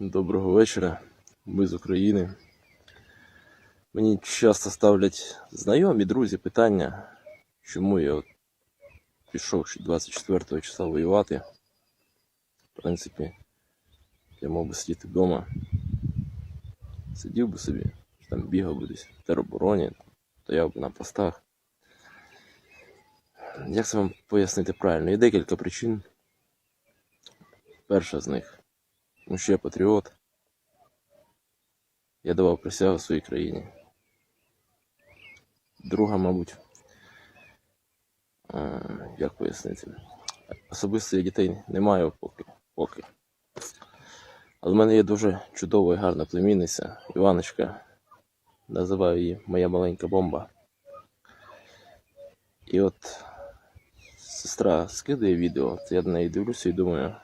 Доброго вечора. Ми з України. Мені часто ставлять знайомі друзі питання, чому я от пішов ще 24 числа воювати. В принципі, я мав би сидіти вдома. Сидів би собі, там бігав би десь в теробороні, стояв би на постах. Як це вам пояснити правильно? Є декілька причин. Перша з них тому що я патріот. Я давав присягу своїй країні. Друга, мабуть, е, як пояснити? Особисто я дітей не маю поки. поки. Але в мене є дуже чудова і гарна племінниця Іваночка. Називаю її моя маленька бомба. І от сестра скидає відео, то я на неї дивлюся і думаю.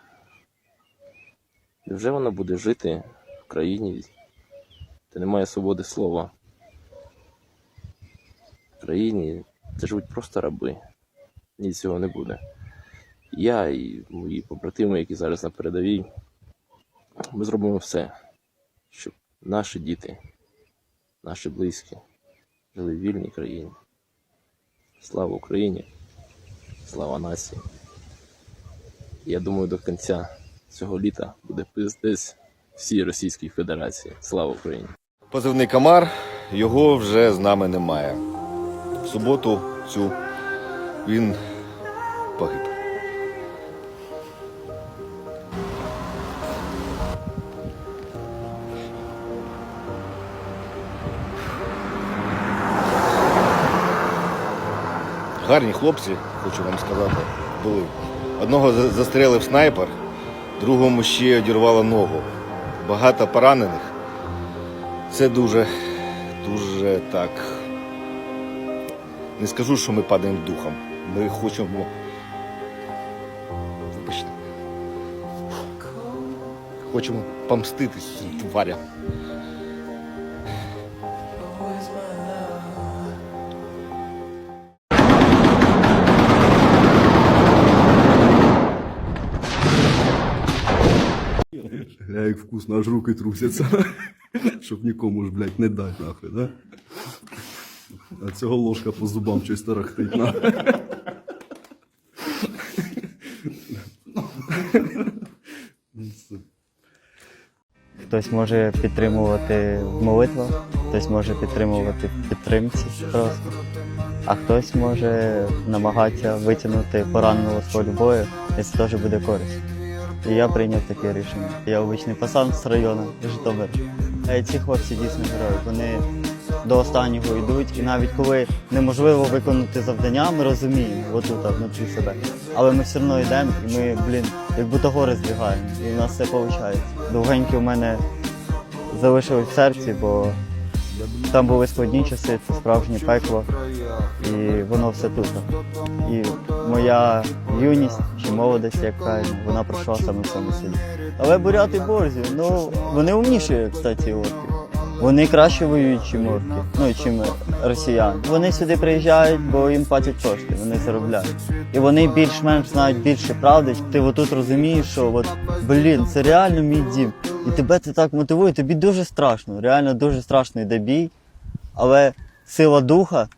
Невже вона буде жити в країні, де немає свободи слова? В країні, де живуть просто раби. Ні цього не буде. Я і мої побратими, які зараз на передовій, ми зробимо все, щоб наші діти, наші близькі жили в вільній країні. Слава Україні! Слава нації! Я думаю, до кінця цього літа буде пиздець всій Російській Федерації. Слава Україні! Позивний Камар, його вже з нами немає. В суботу цю він погиб. Гарні хлопці, хочу вам сказати, були. Одного за- застрелив снайпер, другому ще одірвало ногу. Багато поранених. Це дуже, дуже так. Не скажу, що ми падаємо духом. Ми хочемо. Вибачте. Хочемо помститись тварям. Вкусно, аж руки трусяться. Щоб нікому ж, блядь, не дать нахуй, да? А цього ложка по зубам щось тарахтить нахуй. Хтось може підтримувати в молитвах, хтось може підтримувати в підтримці просто, а хтось може намагатися витягнути пораненого з полю і це теж буде корисно. І я прийняв таке рішення. Я обичний пасан з району Житомир. Ці хлопці дійсно герої. Вони до останнього йдуть, і навіть коли неможливо виконати завдання, ми розуміємо отут, внутрі себе. Але ми все одно йдемо, і ми, блін, як будто гори здвигаємо, і в нас все виходить. Довгенькі у мене залишились в серці, бо там були складні часи, це справжнє пекло, і воно все тут. І моя юність чи молодість, як правильно, вона пройшла саме в цьому селі. Але буряти борзі, ну вони умніші, кстати, орки. Вони краще воюють, чим орки, ну чим росіяни. Вони сюди приїжджають, бо їм платять кошти, вони заробляють. І вони більш-менш знають більше правди. Ти отут розумієш, що от, блін, це реально мій дім. І тебе це так мотивує, тобі дуже страшно, реально дуже страшно йде але сила духа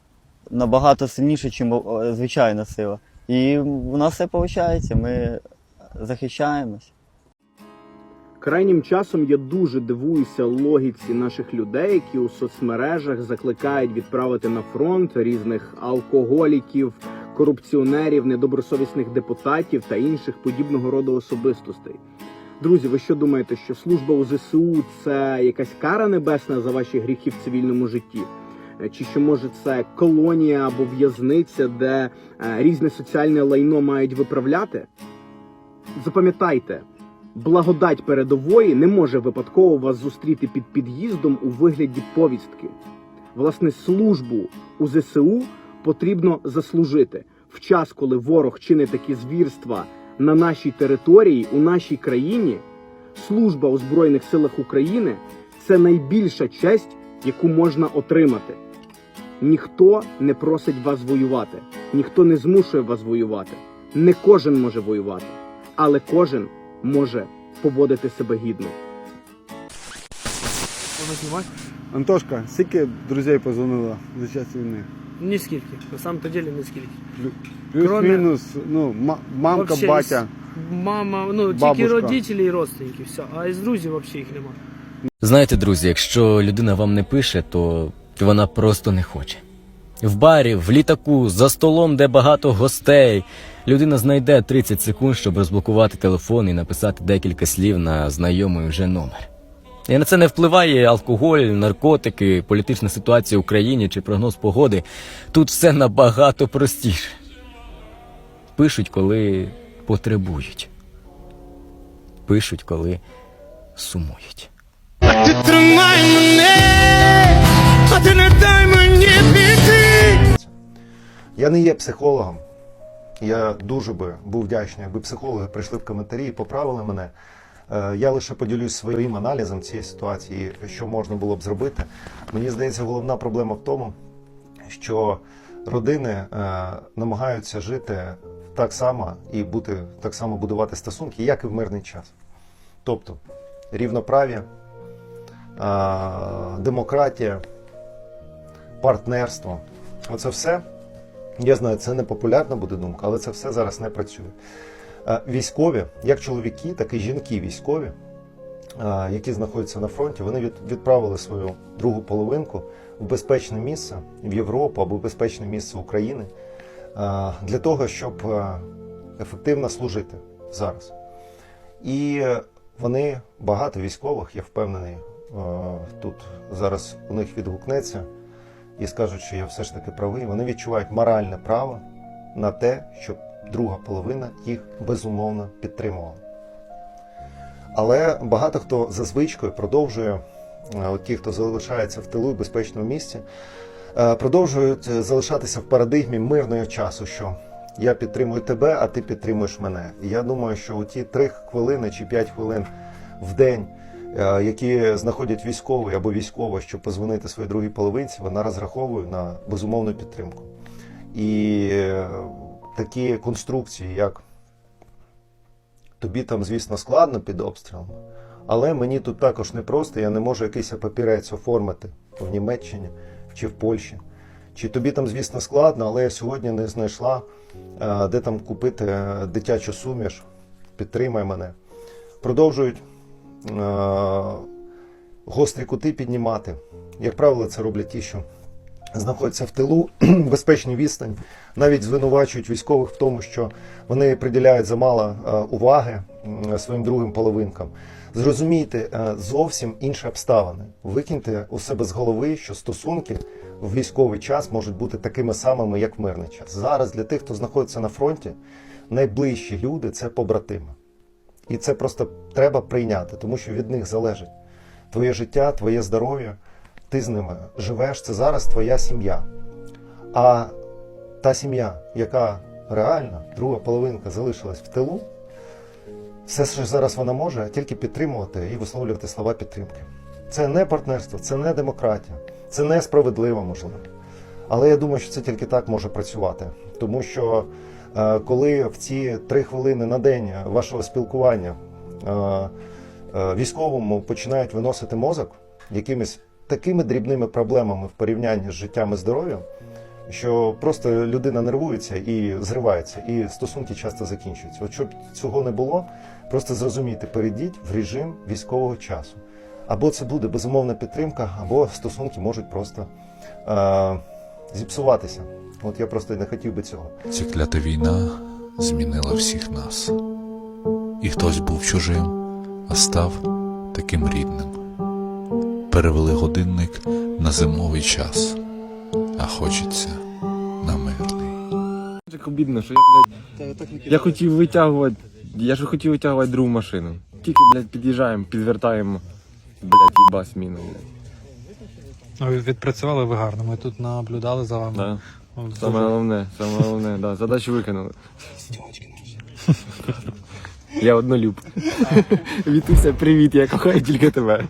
набагато сильніша, ніж звичайна сила. І у нас все виходить, ми захищаємось. Крайнім часом я дуже дивуюся логіці наших людей, які у соцмережах закликають відправити на фронт різних алкоголіків, корупціонерів, недобросовісних депутатів та інших подібного роду особистостей. Друзі, ви що думаєте, що служба у ЗСУ це якась кара небесна за ваші гріхи в цивільному житті? Е, Чи що може це колонія або в'язниця, де е, різне соціальне лайно мають виправляти? Запам'ятайте, благодать передової не може випадково вас зустріти під під'їздом у вигляді повістки. Власне, службу у ЗСУ потрібно заслужити в час, коли ворог чинить такі звірства на нашій території, у нашій країні. служба у Збройних силах України це найбільша честь, яку можна отримати. Ніхто не просить вас воювати, ніхто не змушує вас воювати. Не кожен може воювати, але кожен може поводити себе гідно. Антошка, скільки друзей позвонило за час війни? Ні скільки. На самом-то деле ні скільки. Плюс-мінус, ну, ма- мамка, Вообще батя. Мама, ну тільки Бабушка. родителі і родственники, все. А із друзів взагалі їх немає. Знаєте, друзі, якщо людина вам не пише, то вона просто не хоче. В барі, в літаку, за столом, де багато гостей, людина знайде 30 секунд, щоб розблокувати телефон і написати декілька слів на знайомий вже номер. І на це не впливає алкоголь, наркотики, політична ситуація в Україні чи прогноз погоди. Тут все набагато простіше. Пишуть, коли потребують. Пишуть, коли сумують. Я не є психологом. Я дуже би був вдячний, якби психологи прийшли в коментарі і поправили мене. Е, Я лише поділюсь своїм аналізом цієї ситуації, що можна було б зробити. Мені здається, головна проблема в тому, що родини е, намагаються жити так само і бути так само будувати стосунки, як і в мирний час. Тобто рівноправ'я, е, демократія, партнерство оце все. Я знаю, це не популярна буде думка, але це все зараз не працює. Е, Військові, як чоловіки, так і жінки військові, е, які знаходяться на фронті, вони відправили свою другу половинку в безпечне місце в Європу або в безпечне місце України е, для того, щоб ефективно служити зараз. І вони багато військових, я впевнений, тут зараз у них відгукнеться і скажуть, що я все ж таки правий, вони відчувають моральне право на те, щоб друга половина їх безумовно підтримувала. Але багато хто за звичкою продовжує, е, от ті, хто залишається в тилу і безпечному місці, е, продовжують е, залишатися в парадигмі мирного часу, що я підтримую тебе, а ти підтримуєш мене. І я думаю, що у ті три хвилини чи п'ять хвилин в день, які знаходять військовий або військова, щоб позвонити своїй другій половинці, вона розраховує на безумовну підтримку. І такі конструкції, як тобі там, звісно, складно під обстрілом, але мені тут також непросто, я не можу якийсь папірець оформити в Німеччині чи в Польщі. Чи тобі там, звісно, складно, але я сьогодні не знайшла, е, де там купити е, дитячу суміш, підтримай мене. Продовжують е, гострі кути піднімати. Як правило, це роблять ті, що знаходяться в тилу, безпечній відстань, навіть звинувачують військових в тому, що вони приділяють замало е, уваги своїм другим половинкам. Зрозумійте е, зовсім інші обставини. Викиньте у себе з голови, що стосунки в військовий час можуть бути такими самими, як в мирний час. Зараз для тих, хто знаходиться на фронті, найближчі люди це побратими. І це просто треба прийняти, тому що від них залежить твоє життя, твоє здоров'я. Ти з ними живеш, це зараз твоя сім'я. А та сім'я, яка реально, друга половинка залишилась в тилу, все, що зараз вона може, тільки підтримувати і висловлювати слова підтримки. Це не партнерство, це не демократія, це не справедливо, можливо. Але я думаю, що це тільки так може працювати. Тому що е, коли в ці три хвилини на день вашого спілкування е, е, військовому починають виносити мозок якимись такими дрібними проблемами в порівнянні з життям і здоров'ям, що просто людина нервується і зривається, і стосунки часто закінчуються. От щоб цього не було, просто зрозумійте, перейдіть в режим військового часу. Або це буде безумовна підтримка, або стосунки можуть просто е, зіпсуватися. От я просто не хотів би цього. Ця клята війна змінила всіх нас. І хтось був чужим, а став таким рідним. Перевели годинник на зимовий час, а хочеться на мирний. Так обідно, що я, блядь, я хотів витягувати, я ж хотів витягувати другу машину. Тільки, блядь, під'їжджаємо, підвертаємо, блядь, їбась міну, блядь. Ну, ви відпрацювали ви гарно. Ми тут наблюдали за вами. Да. Ну, Саме головне, саме головне, да. Задачу виконали. Я однолюб. Вітуся, привіт, я кохаю тільки тебе.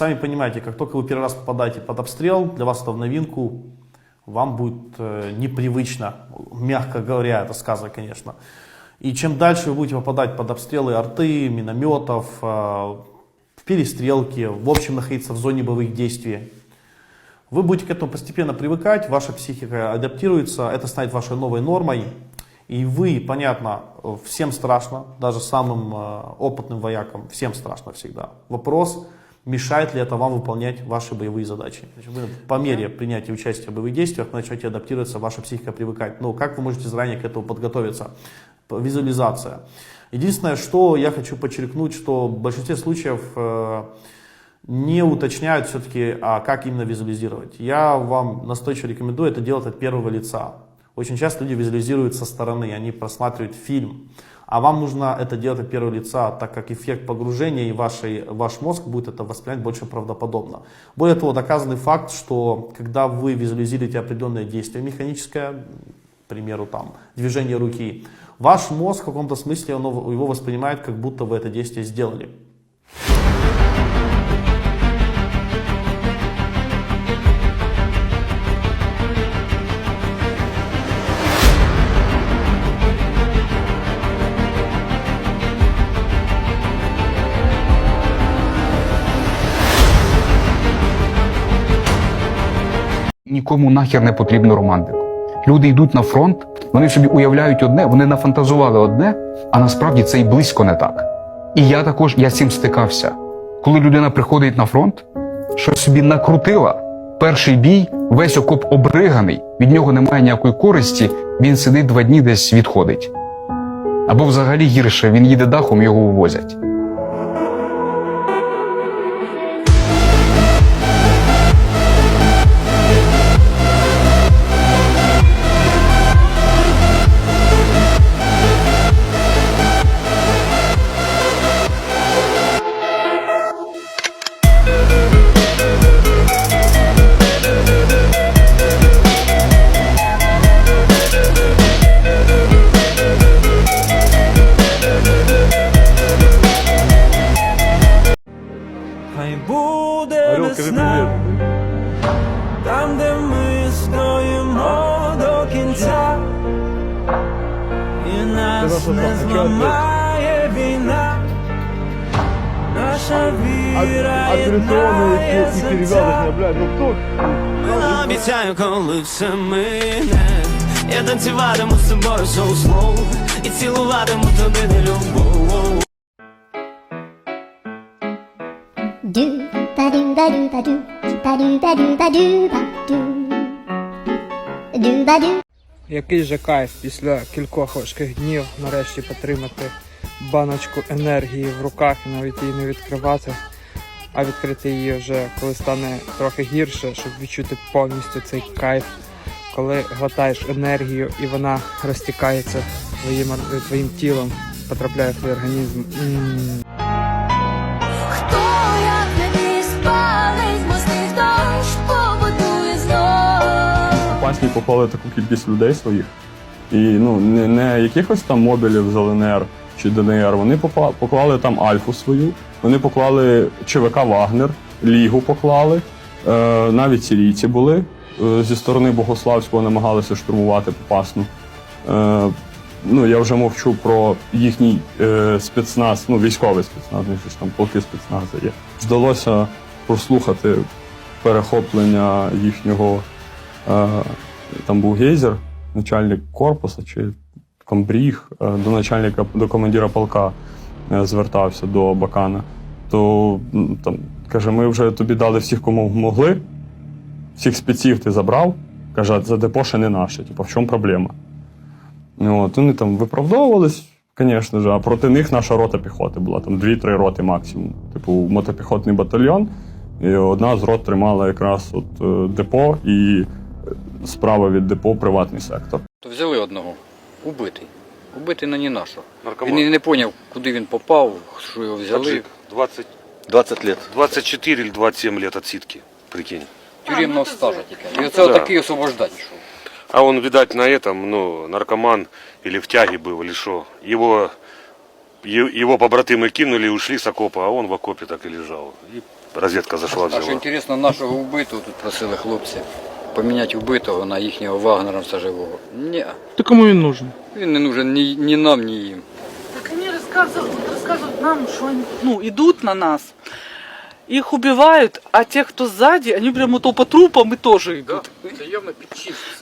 Сами понимаете, как только вы первый раз попадаете под обстрел, для вас это в новинку, вам будет э, непривычно, мягко говоря, это сказано, конечно. И чем дальше вы будете попадать под обстрелы арты, минометов, э, в перестрелки, в общем находиться в зоне боевых действий, вы будете к этому постепенно привыкать, ваша психика адаптируется, это станет вашей новой нормой. И вы, понятно, всем страшно, даже самым э, опытным воякам, всем страшно всегда. Вопрос, мешает ли это вам выполнять ваши боевые задачи. Значит, Вы по мере принятия участия в боевых действиях начнете адаптироваться, ваша психика привыкать. Но как вы можете заранее к этому подготовиться? Визуализация. Единственное, что я хочу подчеркнуть, что в большинстве случаев э, не уточняют все-таки, а как именно визуализировать. Я вам настойчиво рекомендую это делать от первого лица. Очень часто люди визуализируют со стороны, они просматривают фильм. А вам нужно это делать от первого лица, так как эффект погружения и вашей, ваш мозг будет это воспринимать больше правдоподобно. Более того, доказанный факт, что когда вы визуализируете определенное действие механическое, к примеру, там, движение руки, ваш мозг в каком-то смысле оно, его воспринимает, как будто вы это действие сделали. Нікому нахер не потрібно романтику. Люди йдуть на фронт, вони собі уявляють одне, вони нафантазували одне, а насправді це і близько не так. І я також я з цим стикався. Коли людина приходить на фронт, щось собі накрутила, перший бій, весь окоп обриганий, від нього немає ніякої користі, він сидить два дні десь відходить. Або взагалі гірше, він їде дахом, його увозять. Віра єднає серця. Обіцяю, коли все мине, я танцюватиму з тобою соу слоу і цілуватиму тобі не любов. Do ba do ba do ba do ba do ba do ba do ba do do ba do. Який же кайф після кількох важких днів нарешті потримати баночку енергії в руках і навіть її не відкривати, а відкрити її вже коли стане трохи гірше, щоб відчути повністю цей кайф, коли глотаєш енергію і вона розтікається твоїм, твоїм тілом, потрапляє в твій організм. Хто як не ти спалить мостих дощ, побудує знов. Пасні поклали таку кількість людей своїх. І ну, не, не якихось там мобілів з ЛНР чи ДНР. Вони поклали там Альфу свою, вони поклали ЧВК Вагнер, Лігу поклали, е, навіть сирійці були е, зі сторони Богославського намагалися штурмувати Попасну. Е, ну, я вже мовчу про їхній спецназ, ну, військовий спецназ, не ж там полки спецназу є. Вдалося прослухати перехоплення їхнього. Там був гейзер, начальник корпусу чи комбріг, до начальника, до командира полка звертався до Бакана. То там каже, ми вже тобі дали всіх, кому могли, всіх спеців ти забрав. Каже, це депо ще не наше. Типу, в чому проблема? От, вони там виправдовувались, звісно ж, а проти них наша рота піхоти була, там дві-три роти максимум. Типу, мотопіхотний батальйон. І одна з рот тримала якраз от, е, депо і е, справа від депо приватний сектор. То взяли одного, убитий. Убитий на ні нашого. Він і не зрозумів, куди він попав, що його взяли. 20, 20 лет. 24 или 27 лет отсидки, прикинь. Тюремного стажу тільки. І оце отакий освобождать йшов. А он, видать, на этом, ну, наркоман или в тяге был, или что. Его, е- его побратимы кинули и ушли с окопа, а он в окопе так и лежал. И разведка зашла, А що взяла. інтересно, нашого вбитого тут просили хлопці поміняти вбитого на їхнього вагнеровця живого. Ні. То кому він нужен? Він не нужен ні, ні нам, ні їм. Так они рассказывают, рассказывают нам, что они ну, идут на нас, их убивают, а те, кто сзади, они прямо то по трупам и тоже идут.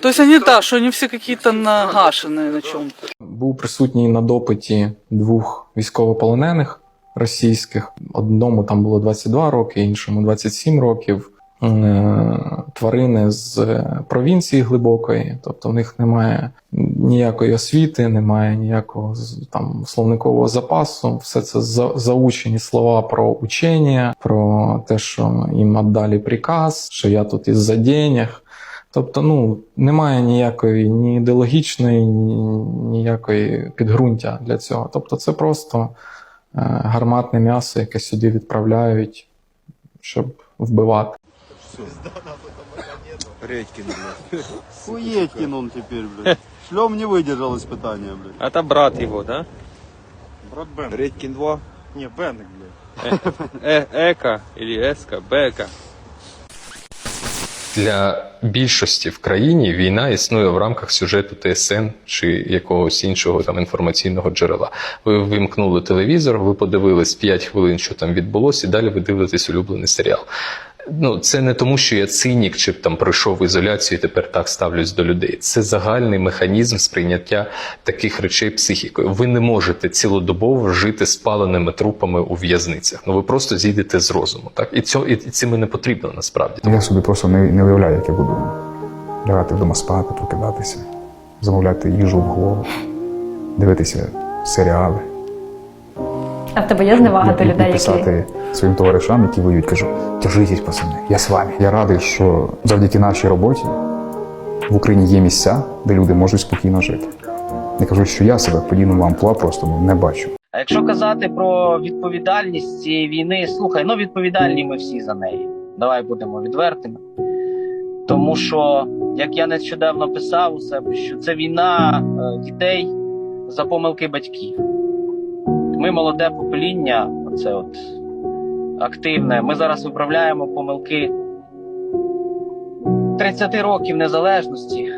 То есть они, да, что они все какие-то нагашенные на чем-то. Був присутній на допиті двох військовополонених російських. Одному там було 22 роки, іншому 27 років. Е, Тварини з провінції глибокої, тобто в них немає ніякої освіти, немає ніякого там словникового запасу. Все це за- заучені слова про учення, про те, що їм віддали приказ, що я тут із-за денег. Тобто, ну немає ніякої ні ідеологічної, ні ніякої підґрунтя для цього. Тобто, це просто е, гарматне м'ясо, яке сюди відправляють, щоб вбивати. Редькин, блядь. Хуедькин он теперь, блядь. Шлем не выдержал испытания, блядь. Это брат его, да? Брат Бен. Редькин 2. Не, Бенник, блядь. Э, Эка или Эска, Бека. Для більшості в країні війна існує в рамках сюжету ТСН чи якогось іншого там інформаційного джерела. Ви вимкнули телевізор, ви подивились 5 хвилин, що там відбулося, і далі ви дивитесь улюблений серіал. Ну, це не тому, що я цинік чи там пройшов ізоляцію і тепер так ставлюсь до людей. Це загальний механізм сприйняття таких речей психікою. Ви не можете цілодобово жити спаленими трупами у в'язницях. Ну ви просто зійдете з розуму. Так і цього і цим не потрібно насправді. Я собі просто не, не уявляю, як я буду лягати вдома спати, прокидатися, замовляти їжу в голову, дивитися серіали. А в тебе є зневага і, і писати своїм товаришам, які воюють, кажу, держитесь, пацани, я з вами. Я радий, що завдяки нашій роботі в Україні є місця, де люди можуть спокійно жити. Не кажу, що я себе подібному амплуа просто ну, не бачу. А якщо казати про відповідальність цієї війни, слухай, ну відповідальні ми всі за неї. Давай будемо відвертими. Тому що, як я нещодавно писав у себе, що це війна е, дітей за помилки батьків. Ми молоде покоління, це от активне. Ми зараз виправляємо помилки 30 років незалежності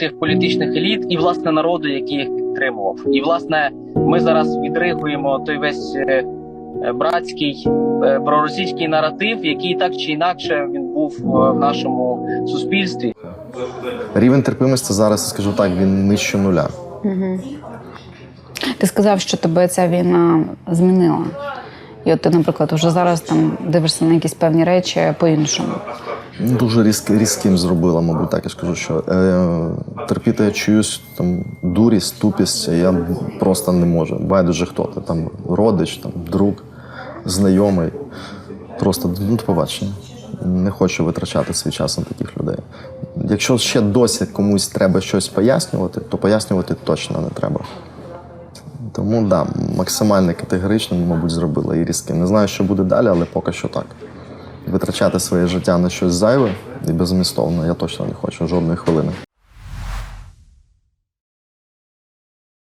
тих політичних еліт і власне народу, який їх підтримував. І власне ми зараз відригуємо той весь е, братський е, проросійський наратив, який так чи інакше він був е, в нашому суспільстві. Рівень терпимості зараз, скажу так, він нижче нуля. Угу. Ти сказав, що тебе ця війна змінила. І от ти, наприклад, вже зараз там дивишся на якісь певні речі по-іншому. Дуже різк, різким зробила, мабуть, так я скажу, що е, терпіти я чуюсь там дурість, тупість, я просто не можу. Байдуже хто ти, там родич, там, друг, знайомий. Просто ну, побачення. Не хочу витрачати свій час на таких людей. Якщо ще досі комусь треба щось пояснювати, то пояснювати точно не треба. Тому да, максимально категорично, мабуть, зробила і різким. Не знаю, що буде далі, але поки що так. Витрачати своє життя на щось зайве і безмістовно я точно не хочу жодної хвилини.